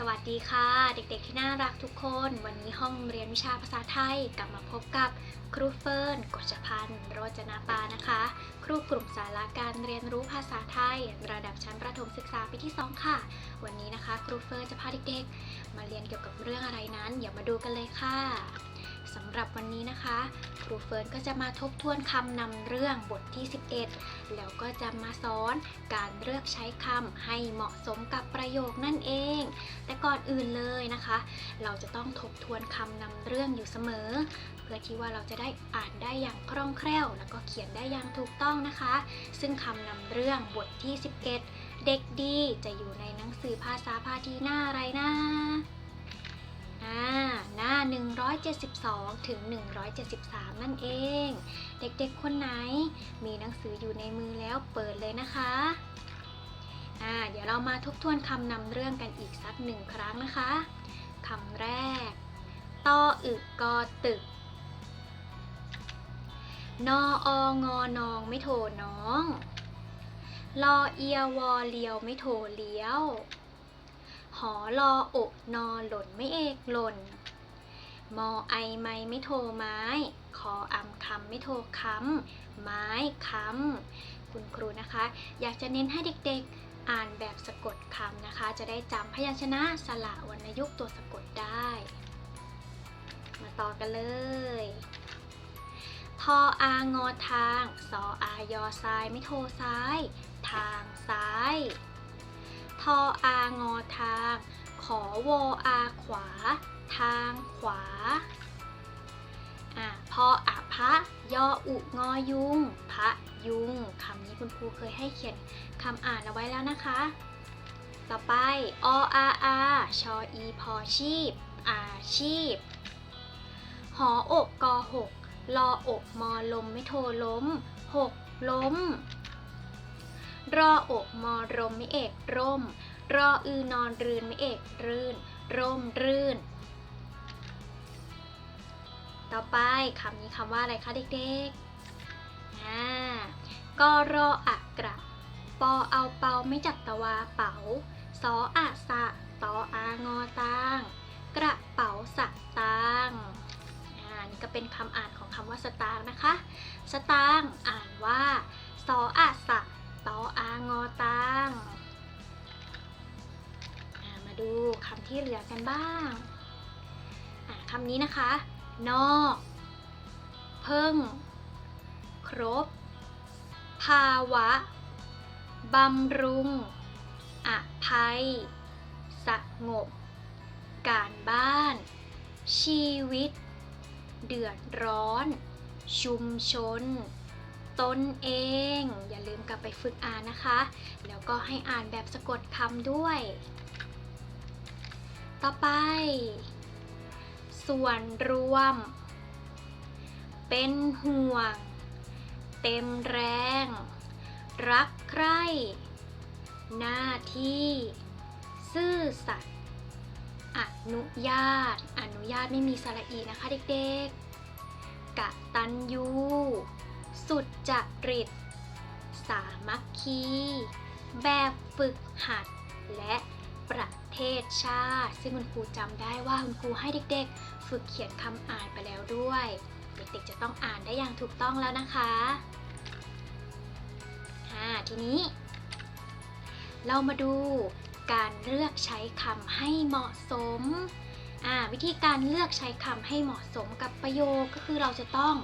สวัสดีค่ะ เด็กๆที่น่ารักทุกคน วันนี้ห้องเรียนวิชาภาษาไทยกลับมาพบกับครูเฟิร์นกฤษพันธ์โรจนาปานะคะ ครูกลุ่มสาระการเรียนรู้ภาษาไทย ระดับชั้นประถมศึกษาปีที่ 2 ค่ะ วันนี้นะคะ ครูเฟิร์นจะพาเด็กๆ มาเรียนเกี่ยวกับเรื่องอะไรนั้นอย่ามาดูกันเลยค่ะ สำหรับวันนี้นะคะ ครูเฟิร์นก็จะมาทบทวนคำนำเรื่องบทที่ 11 แล้วก็จะมาสอนการเลือกใช้คำให้เหมาะสมกับประโยคนั่นเอง แต่ก่อนอื่นเลยนะคะ เราจะต้องทบทวนคำนำเรื่องอยู่เสมอ เพื่อที่ว่าเราจะได้อ่านได้อย่างคล่องแคล่ว แล้วก็เขียนได้อย่างถูกต้องนะคะ ซึ่งคำนำเรื่องบทที่ 11 เด็กดีจะอยู่ในหนังสือภาษาพาทีหน้าอะไรนะ อ่าหน้า 172 ถึง 173 นั่นเอง เด็กๆ คนไหนมีหนังสืออยู่ในมือแล้วเปิดเลยนะคะอ่าเดี๋ยวเรามาทบทวนคำนำเรื่องกันอีกสักหนึ่งครั้งนะคะคำแรกตออึกกอตึก นอองอนองไม่โทน้อง ลอเอียวอเลียวไม่โทเลี้ยว หอลออกนอหล่นไม่เอกหล่น มอไอไม่ไม่โทไม้ คออำคำไม่โทค้ำ ไม้ค้ำ คุณครูนะคะ อยากจะเน้นให้เด็กๆอ่านแบบสะกดคำนะคะ จะได้จำพยัญชนะสระวรรณยุกต์ตัวสะกดได้ มาต่อกันเลยทออางอทาง สออายอซ้ายไม่โทซ้าย ทางซ้าย ทออางอทาง ขอวออาขวา ทางขวาอะพออะพะยออุงอยุงพะยุงคำนี้คุณครูเคยให้เขียนคำอ่านเอาไว้แล้วนะคะ ต่อไปออาอาชออีพอชีพ อาชีพ หออกกอหกรออกมอลมไม่โทล้มหกล้ม รออกมอรมม่เอกร่ม รออือนอนรืนม่เอกรื่น ร่มรื่น ต่อไปคำนี้คำว่าอะไรคะเด็กๆอ่ากอรออักกระปอเอาเปาไม่จับตะวาเป๋าสออะสะตออางอตางกระเป๋าสตางอ่านี่ก็เป็นคำอ่านของคำว่าสตางนะคะ สตางอ่านว่าสออะสะ ตออางอตางมาดูคำที่เหลือกันบ้างคำนี้นะคะ นอก เพิ่ง ครบ ภาวะ บำรุง อภัย สงบ การบ้าน ชีวิต เดือดร้อน ชุมชน ตนเอง อย่าลืมกลับไปฝึกอ่านนะคะ แล้วก็ให้อ่านแบบสะกดคำด้วย ต่อไป ส่วนรวม เป็นห่วง เต็มแรง รักใคร่หน้าที่ ซื่อสัตย์อนุญาต อนุญาตไม่มีสระอีนะคะเด็กๆ กะตันยู สุดจริต สามัคคี แบบฝึกหัด และประเทศชาติ ซึ่งคุณครูจำได้ว่าคุณครูให้เด็กๆ ฝึกเขียนคำอ่านไปแล้วด้วย เด็กๆจะต้องอ่านได้อย่างถูกต้องแล้วนะคะอ่าทีนี้ เรามาดูการเลือกใช้คำให้เหมาะสม วิธีการเลือกใช้คำให้เหมาะสมกับประโยคก็คือเราจะต้อง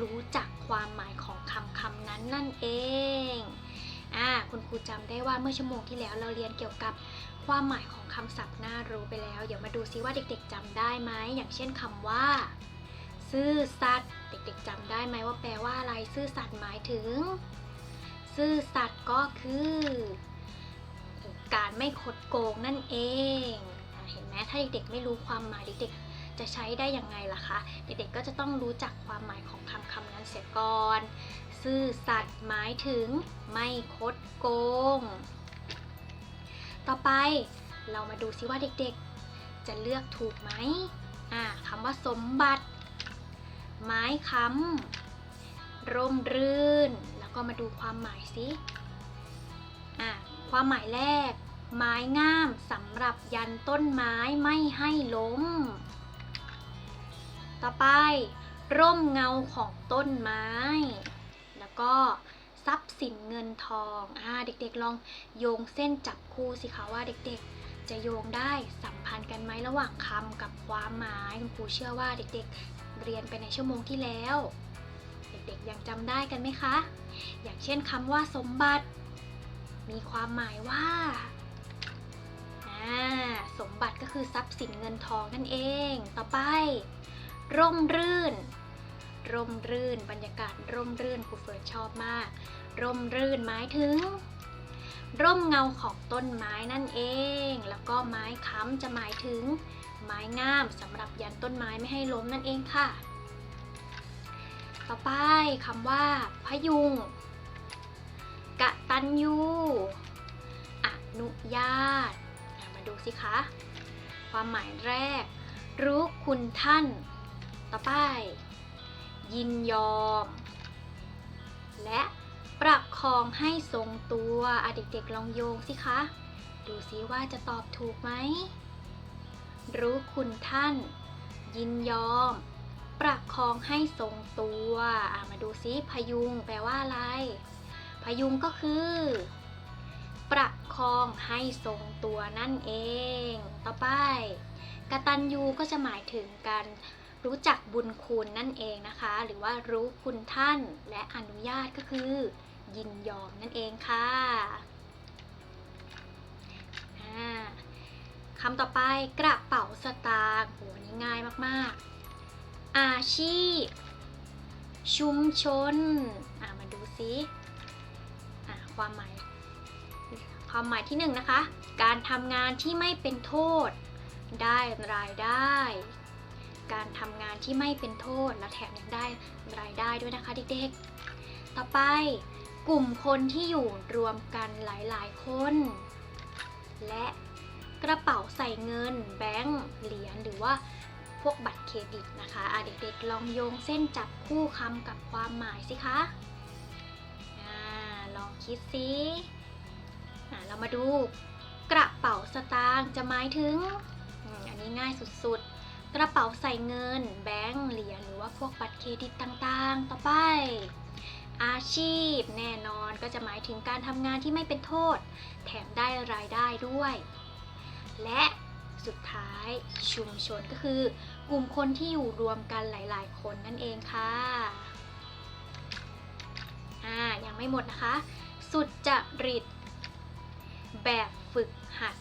รู้จักความหมายของคำคำนั้นนั่นเองอ่าคุณครูจำได้ว่าเมื่อชั่วโมงที่แล้วเราเรียนเกี่ยวกับความหมายของคำศัพท์น่ารู้ไปแล้ว เดี๋ยวมาดูซิว่าเด็กๆจำได้ไหมอย่างเช่นคำว่า ซื่อสัตย์เด็กๆจำได้ไหมว่าแปลว่าอะไรซื่อสัตย์หมายถึง ซื่อสัตย์ก็คือการไม่คดโกงนั่นเอง เห็นไหมถ้าเด็กๆไม่รู้ความหมายเด็กๆ จะใช้ได้อยังไงล่ะคะ เด็กๆก็จะต้องรู้จักความหมายของคำคำนั้นเสียก่อน ซื่อสัตย์หมายถึงไม่คดโกง ต่อไปเรามาดูซิว่าเด็กๆ จะเลือกถูกไหมอ่าคำว่าสมบัติ ไม้ค้ำร่มรื่น แล้วก็มาดูความหมายสิอะความหมายแรก ไม้งามสำหรับยันต้นไม้ไม่ให้ล้ม ต่อไป ร่มเงาของต้นไม้ แล้วก็ทรัพย์สินเงินทองอ่าเด็กๆลองโยงเส้นจับคู่สิคะว่าเด็กๆ จะโยงได้สัมพันธ์กันไหมระหว่างคำกับความหมายคุณครูเชื่อว่าเด็กๆ เรียนไปในชั่วโมงที่แล้ว เด็กๆยังจำได้กันไหมคะ อย่างเช่นคำว่าสมบัติ มีความหมายว่าอ่าสมบัติก็คือทรัพย์สินเงินทองนั่นเอง ต่อไป ร่มรื่น ร่มรื่น บรรยากาศร่มรื่นครูเฟิร์นชอบมาก ร่มรื่นหมายถึง ร่มเงาของต้นไม้นั่นเอง แล้วก็ไม้ค้ำจะหมายถึง ไม้งามสำหรับยันต้นไม้ไม่ให้ล้มนั่นเองค่ะ ต่อไปคำว่า พยุงกะตันยูอนุญาต มาดูสิคะ ความหมายแรก รู้คุณท่าน ต่อไป ยินยอม และประคองให้ทรงตัวอะเด็กๆลองโยงสิคะ ดูซิว่าจะตอบถูกไหม รู้คุณท่าน ยินยอม ประคองให้ทรงตัวมาดูซิพยุงแปลว่าอะไร พยุงก็คือ ประคองให้ทรงตัวนั่นเอง ต่อไปกตัญญูก็จะหมายถึงการ รู้จักบุญคุณนั่นเองนะคะ หรือว่ารู้คุณท่านและอนุญาตก็คือ ยินยอมนั่นเองค่ะอ่าคำต่อไปกระเป๋าสตางค์โหนี้ง่ายมากๆ อาชีพ ชุมชน อ่ามาดูซิอ่าความหมาย ความหมายที่หนึ่งนะคะ การทำงานที่ไม่เป็นโทษ ได้รายได้ การทำงานที่ไม่เป็นโทษ และแถมยังได้รายได้ด้วยนะคะเด็กๆ ต่อไปกลุ่มคนที่อยู่รวมกันหลายๆ คน และกระเป๋าใส่เงิน แบงค์เหรียญหรือว่าพวกบัตรเครดิตนะคะอะเด็กๆลองโยงเส้นจับคู่คำกับความหมายสิคะอ่าลองคิดสิอะเรามาดู กระเป๋าสตางค์จะหมายถึงอันนี้ง่ายสุดๆ กระเป๋าใส่เงิน แบงค์เหรียญหรือว่าพวกบัตรเครดิตต่างๆ ต่อไป อาชีพแน่นอนก็จะหมายถึงการทำงานที่ไม่เป็นโทษ แถมได้รายได้ด้วย และสุดท้ายชุมชนก็คือกลุ่มคนที่อยู่รวมกันหลาย ๆ คนนั่นเองค่ะอ่ายังไม่หมดนะคะ สุดจริต แบบฝึกหัด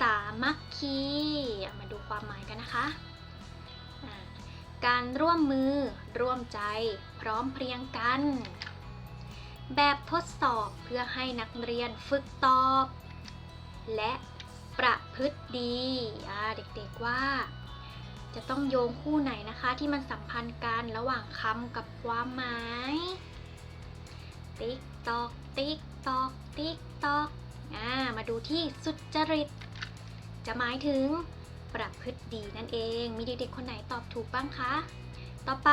สามัคคีมาดูความหมายกันนะคะ การร่วมมือร่วมใจพร้อมเพรียงกัน แบบทดสอบเพื่อให้นักเรียนฝึกตอบ และประพฤติดีเด็กๆว่า จะต้องโยงคู่ไหนนะคะที่มันสัมพันธ์กันระหว่างคำกับความหมาย ติ๊กตอกติ๊กตอกติ๊กตอกอมาดูที่สุจริต จะหมายถึงประพฤติดีนั่นเอง มีเด็กๆคนไหนตอบถูกบ้างคะ ต่อไป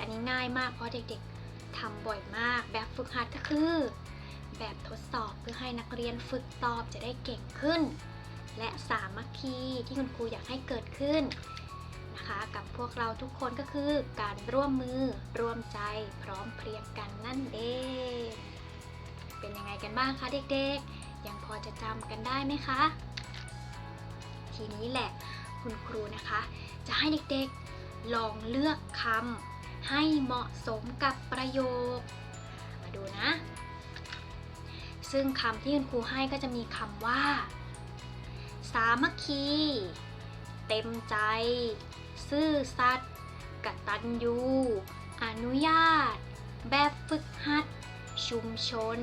อันนี้ง่ายมากเพราะเด็กๆทำบ่อยมาก แบบฝึกหัดก็คือ แบบทดสอบเพื่อให้นักเรียนฝึกตอบจะได้เก่งขึ้น และสามัคคีที่คุณครูอยากให้เกิดขึ้นนะคะกับพวกเราทุกคนก็คือการร่วมมือร่วมใจพร้อมเพรียงกันนั่นเอง เป็นยังไงกันบ้างคะเด็กๆ ยังพอจะจำกันได้ไหมคะ ทีนี้แหละคุณครูนะคะ จะให้เด็กๆลองเลือกคำให้เหมาะสมกับประโยค มาดูนะ ซึ่งคำที่คุณครูให้ก็จะมีคำว่า สามัคคี เต็มใจ ซื่อสัตย์กตัญญู อนุญาต แบบฝึกหัด ชุมชน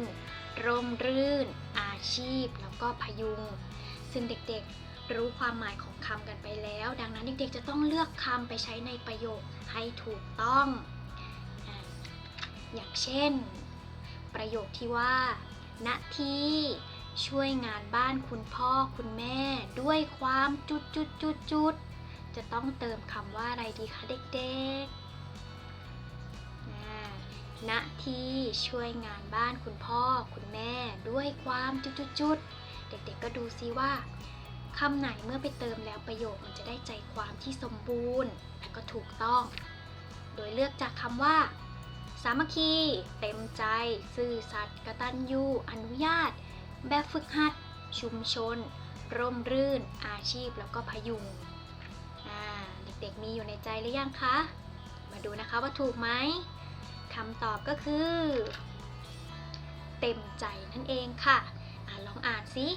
ร่มรื่น อาชีพ แล้วก็พยุง ซึ่งเด็กๆ รู้ความหมายของคำกันไปแล้ว ดังนั้นเด็กๆจะต้องเลือกคำไปใช้ในประโยคให้ถูกต้อง อย่างเช่น ประโยคที่ว่าณทีช่วยงานบ้านคุณพ่อคุณแม่ ด้วยความจุดจุดจุดจุดจะต้องเติมคำว่าอะไรดีคะเด็กๆอ่าณทีช่วยงานบ้านคุณพ่อคุณแม่ ด้วยความจุดจุดจุดเด็กๆก็ดูซิว่า คำไหนเมื่อไปเติมแล้วประโยคมันจะได้ใจความที่สมบูรณ์ และก็ถูกต้อง โดยเลือกจากคำว่า สามัคคี เต็มใจ ซื่อสัตย์กตัญญูอนุญาต แบบฝึกหัด ชุมชน ร่มรื่น อาชีพแล้วก็พยุงเด็กๆมีอยู่ในใจหรือยังคะ มาดูนะคะว่าถูกไหมคำตอบก็คือ เต็มใจนั่นเองค่ะอะลองอ่านสิ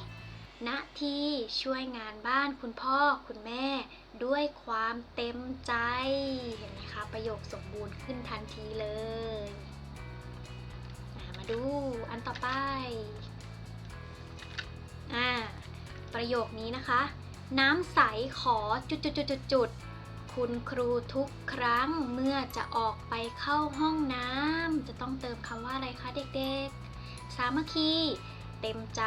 ณทีช่วยงานบ้านคุณพ่อคุณแม่ ด้วยความเต็มใจ เห็นไหมคะ ประโยคสมบูรณ์ขึ้นทันทีเลยมาดูอันต่อไปอ่าประโยคนี้นะคะ น้ำใสขอจุดจุดจุดจุดจุดๆคุณครูทุกครั้งเมื่อจะออกไปเข้าห้องน้ำจะต้องเติมคำว่าอะไรคะเด็กๆ สามัคคี เต็มใจ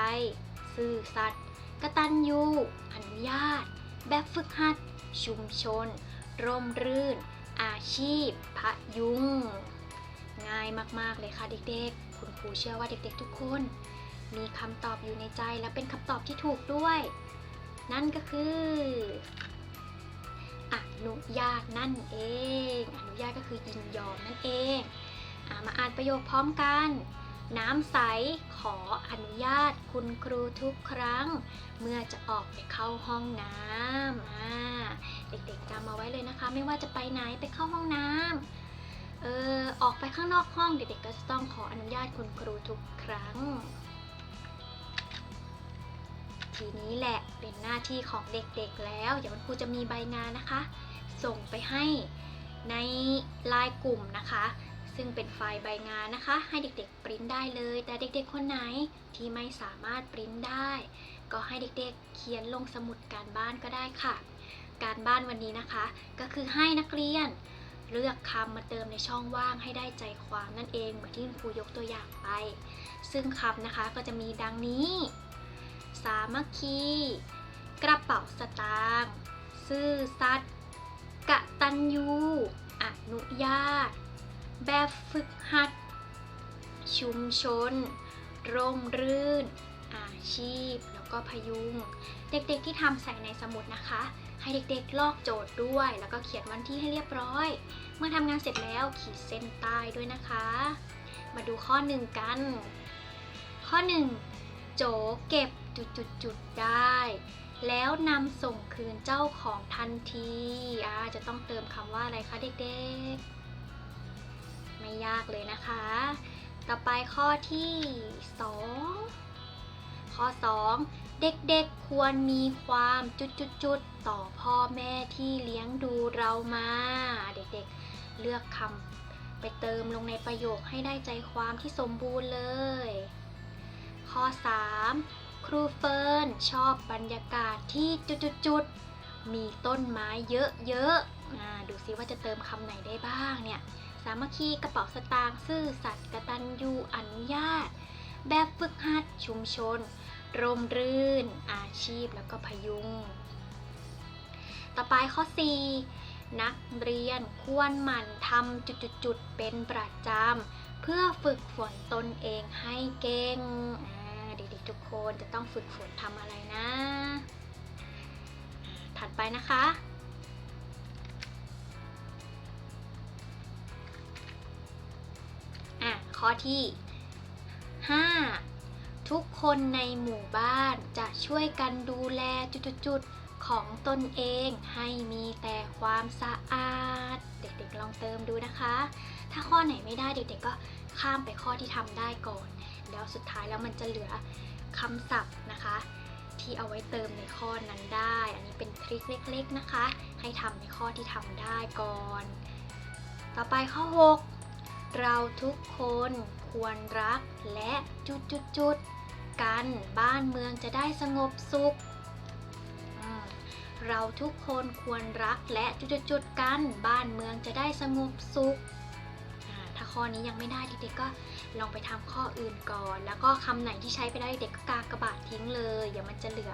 ซื่อสัตย์กตัญญูอนุญาต แบบฝึกหัด ชุมชน ร่มรื่น อาชีพ พะยุง ง่ายมาก ๆ เลยค่ะเด็กๆ คุณครูเชื่อว่าเด็กๆ ทุกคน มีคำตอบอยู่ในใจและเป็นคำตอบที่ถูกด้วย นั่นก็คืออนุญาตนั่นเอง อนุญาตก็คือยินยอมนั่นเองอมาอ่านประโยคพร้อมกัน น้ำใสขออนุญาตคุณครูทุกครั้ง เมื่อจะออกไปเข้าห้องน้ำอ่าเด็กๆจำเอาไว้เลยนะคะ ไม่ว่าจะไปไหนไปเข้าห้องน้ำเออออกไปข้างนอกห้องเด็กๆก็จะต้องขออนุญาตคุณครูทุกครั้ง ทีนี้แหละเป็นหน้าที่ของเด็กๆแล้ว เดี๋ยวคุณครูจะมีใบงานนะคะ ส่งไปให้ในไลน์กลุ่มนะคะ ซึ่งเป็นไฟล์ใบงานนะคะ ให้เด็กๆปริ้นได้เลย แต่เด็กๆคนไหนที่ไม่สามารถปริ้นได้ ก็ให้เด็กๆเขียนลงสมุดการบ้านก็ได้ค่ะ การบ้านวันนี้นะคะ ก็คือให้นักเรียนเลือกคำมาเติมในช่องว่างให้ได้ใจความนั่นเองเหมือนที่ครูยกตัวอย่างไป ซึ่งคำนะคะก็จะมีดังนี้ สามัคคี กระเป๋าสตางค์ซื่อสัตย์กะตัญญูอนุญาต แบบฝึกหัด ชุมชน ร่มรื่น อาชีพ แล้วก็พยุง เด็กๆที่ทำใส่ในสมุดนะคะ ให้เด็กๆลอกโจทย์ด้วย แล้วก็เขียนวันที่ให้เรียบร้อย เมื่อทำงานเสร็จแล้วขีดเส้นใต้ด้วยนะคะ มาดูข้อหนึ่งกัน ข้อหนึ่งโจเก็บจุดๆๆได้ แล้วนำส่งคืนเจ้าของทันทีอ่าจะต้องเติมคำว่าอะไรคะเด็กๆ ไม่ยากเลยนะคะ ต่อไปข้อที่ 2 ข้อ 2 เด็กๆควรมีความจุดๆต่อพ่อแม่ที่เลี้ยงดูเรามา เด็กๆเลือกคำไปเติมลงในประโยคให้ได้ใจความที่สมบูรณ์เลย ข้อ 3 ครูเฟิร์นชอบบรรยากาศที่จุดๆมีต้นไม้เยอะๆดูซิว่าจะเติมคำไหนได้บ้างเนี่ย สามัคคีกระเป๋าสตางค์ซื่อสัตย์กตัญญูอนุญาต แบบฝึกหัดชุมชน ร่มรื่น อาชีพแล้วก็พยุง ต่อไปข้อ 4 นักเรียนควรหมั่นทำจุดๆ เป็นประจำ เพื่อฝึกฝนตนเองให้เก่งเด็กๆทุกคนจะต้องฝึกฝนทำอะไรนะ ถัดไปนะคะ ข้อที่ 5 ทุกคนในหมู่บ้านจะช่วยกันดูแลจุดๆของตนเองให้มีแต่ความสะอาด เด็กๆลองเติมดูนะคะ ถ้าข้อไหนไม่ได้เด็กๆก็ข้ามไปข้อที่ทำได้ก่อน แล้วสุดท้ายแล้วมันจะเหลือคำศัพท์นะคะ ที่เอาไว้เติมในข้อนั้นได้ อันนี้เป็นทริคเล็ก ๆนะคะ ให้ทำในข้อที่ทำได้ก่อน ต่อไปข้อ 6 เราทุกคนควรรักและจุดๆๆกันบ้านเมืองจะได้สงบสุข เราทุกคนควรรักและจุดๆๆกันบ้านเมืองจะได้สงบสุข ถ้าข้อนี้ยังไม่ได้เด็กๆก็ลองไปทำข้ออื่นก่อน แล้วก็คำไหนที่ใช้ไปได้เด็กก็กากระบาดทิ้งเลยเดี๋ยวมันจะเหลือ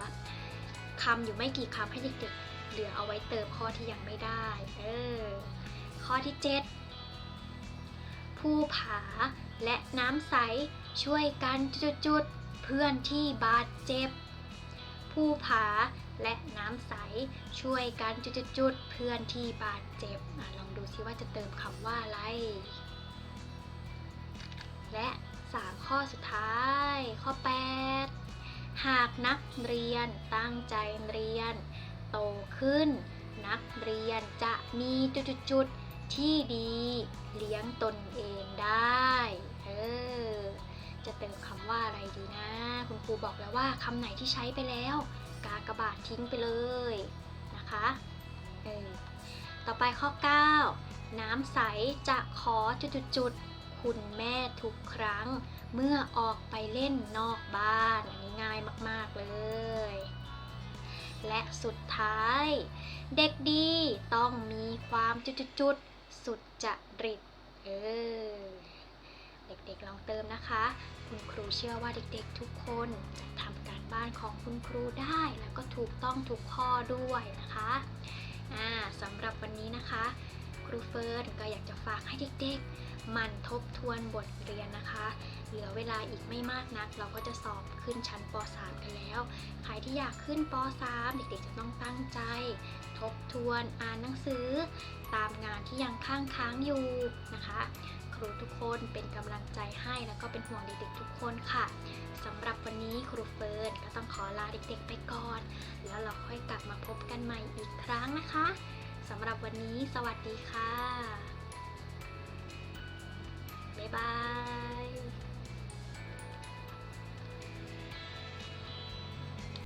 คำอยู่ไม่กี่คำให้เด็กๆ เหลือเอาไว้เติมข้อที่ยังไม่ได้ เออ ข้อที่ 7 ภูผา และน้ำใส ช่วยกันจุดๆ เพื่อนที่บาดเจ็บ ภูผาและน้ำใส ช่วยกันจุดๆ เพื่อนที่บาดเจ็บอลองดูซิว่าจะเติมคำว่าอะไร และ 3 ข้อสุดท้าย ข้อ 8 หากนักเรียนตั้งใจเรียน โตขึ้น นักเรียนจะมีจุดๆ ที่ดีเลี้ยงตนเองได้ เออ จะเติมคำว่าอะไรดีนะ คุณครูบอกแล้วว่าคำไหนที่ใช้ไปแล้ว กากระบาททิ้งไปเลยนะคะเออต่อไปข้อ 9 น้ำใสจะขอจุดๆคุณแม่ทุกครั้ง เมื่อออกไปเล่นนอกบ้านอันนี้ง่ายมากๆเลย และสุดท้าย เด็กดีต้องมีความจุดๆ สุดจริต เออ เด็กๆลองเติมนะคะ คุณครูเชื่อว่าเด็กๆทุกคนจะทำการบ้านของคุณครูได้ แล้วก็ถูกต้องทุกข้อด้วยนะคะอ่าสำหรับวันนี้นะคะ ครูเฟิร์นก็อยากจะฝากให้เด็กๆ มันทบทวนบทเรียนนะคะ เหลือเวลาอีกไม่มากนัก เราก็จะสอบขึ้นชั้นป .3 กันแล้ว ใครที่อยากขึ้นป .3 เด็กๆจะต้องตั้งใจ ทบทวนอ่านหนังสือ ตามงานที่ยังค้างค้างอยู่นะคะ ครูทุกคนเป็นกำลังใจให้แล้วก็เป็นห่วงเด็กๆทุกคนค่ะสำหรับวันนี้ครูเฟิร์นก็ต้องขอลาเด็กๆไปก่อน แล้วเราค่อยกลับมาพบกันใหม่อีกครั้งนะคะสำหรับวันนี้สวัสดีค่ะ บ๊ายบาย